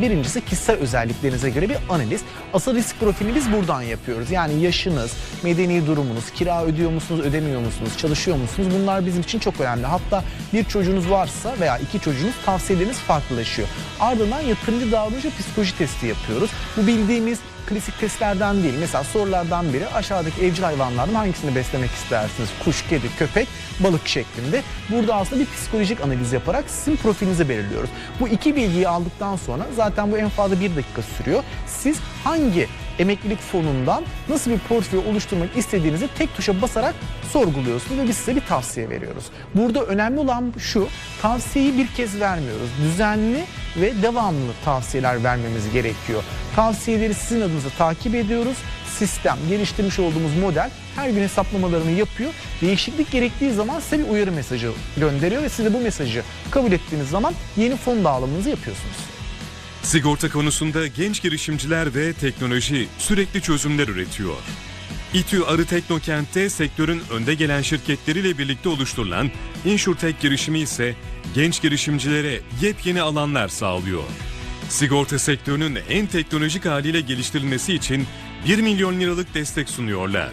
Birincisi kişisel özelliklerinize göre bir analiz. Asıl risk profilini biz buradan yapıyoruz. Yani yaşınız, medeni durumunuz, kira ödüyor musunuz, ödemiyor musunuz, çalışıyor musunuz? Bunlar bizim için çok önemli. Hatta bir çocuğunuz varsa veya iki çocuğunuz tavsiyeleriniz farklılaşıyor. Ardından yatırımcı davranış psikoloji testi yapıyoruz. Bu bildiğimiz klasik testlerden değil. Mesela sorulardan biri aşağıdaki evcil hayvanlardan hangisini beslemek istersiniz? Kuş, kedi, köpek, balık şeklinde. Burada aslında bir psikolojik analiz yaparak sizin profilinizi belirliyoruz. Bu iki bilgiyi aldıktan sonra zaten bu en fazla bir dakika sürüyor. Siz hangi emeklilik fonundan nasıl bir portföy oluşturmak istediğinizi tek tuşa basarak sorguluyorsunuz ve biz size bir tavsiye veriyoruz. Burada önemli olan şu, tavsiyeyi bir kez vermiyoruz. Düzenli ve devamlı tavsiyeler vermemiz gerekiyor. Tavsiyeleri sizin adınıza takip ediyoruz. Sistem, geliştirmiş olduğumuz model her gün hesaplamalarını yapıyor. Değişiklik gerektiği zaman size bir uyarı mesajı gönderiyor ve siz de bu mesajı kabul ettiğiniz zaman yeni fon dağılımınızı yapıyorsunuz. Sigorta konusunda genç girişimciler ve teknoloji sürekli çözümler üretiyor. İTÜ Arı Teknokent'te sektörün önde gelen şirketleriyle birlikte oluşturulan InsurTech girişimi ise genç girişimcilere yepyeni alanlar sağlıyor. Sigorta sektörünün en teknolojik haliyle geliştirilmesi için 1 milyon liralık destek sunuyorlar.